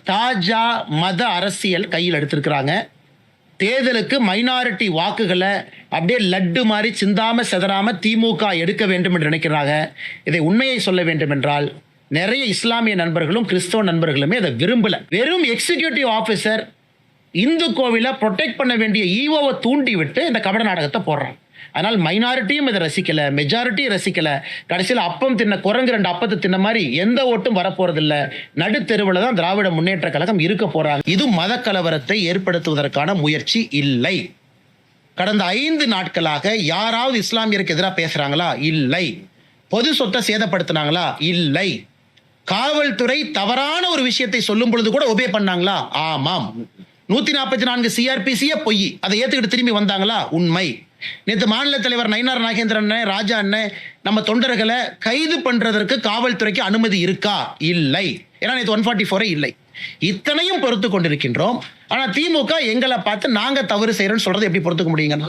தாஜா மத அரசியல் கையில் எடுத்திருக்கிறாங்க. தேர்தலுக்கு மைனாரிட்டி வாக்குகளை அப்படியே லட்டு மாதிரி சிந்தாம செதறாம திமுக எடுக்க வேண்டும் என்று நினைக்கிறாங்க. இதை உண்மையை சொல்ல வேண்டும் என்றால் நிறைய இஸ்லாமிய நண்பர்களும் கிறிஸ்தவ நண்பர்களுமே அதை விரும்பல. வெறும் எக்ஸிகியூட்டிவ் ஆஃபீஸர் இந்து கோவிலை ப்ரொடெக்ட் பண்ண வேண்டிய ஈவோவை தூண்டி விட்டு இந்த கபட நாடகத்தை போடுறான் அதனால் மைனாரிட்டியும் இதை ரசிக்கல மெஜாரிட்டியும் ரசிக்கல. கடைசியில் அப்பம் தின்ன குரங்கு ரெண்டு அப்பத்தை தின்ன மாதிரி எந்த ஓட்டும் வரப்போறதில்ல. நடுத்தெருவில் தான் திராவிட முன்னேற்ற கழகம் இருக்க போறாங்க. இது மத கலவரத்தை ஏற்படுத்துவதற்கான முயற்சி இல்லை. கடந்த ஐந்து நாட்களாக யாராவது இஸ்லாமியருக்கு எதிராக பேசுறாங்களா? இல்லை. பொது சொத்தை சேதப்படுத்தினாங்களா? இல்லை. காவல்துறை தவறான ஒரு விஷயத்தை சொல்லும் பொழுது கூட ஒபே பண்ணாங்களா? ஆமாம். நூத்தி நாற்பத்தி நான்கு சிஆர்பிசியே பொய். அதை ஏத்துக்கிட்டு திரும்பி வந்தாங்களா? உண்மை. நேற்று மாநில தலைவர் நயினார் நாகேந்திரன் அண்ணன், ராஜா அண்ணன் நம்ம தொண்டர்களை கைது பண்றதற்கு காவல்துறைக்கு அனுமதி இருக்கா? இல்லை. ஏன்னா நேற்று ஒன் ஃபார்ட்டி ஃபோரே இல்லை. இத்தனையும் பொறுத்து கொண்டிருக்கின்றோம். ஆனா திமுக எங்களை பார்த்து நாங்க தவறு செய்யறோம்னு சொல்றது எப்படி பொறுத்துக்க முடியுங்க?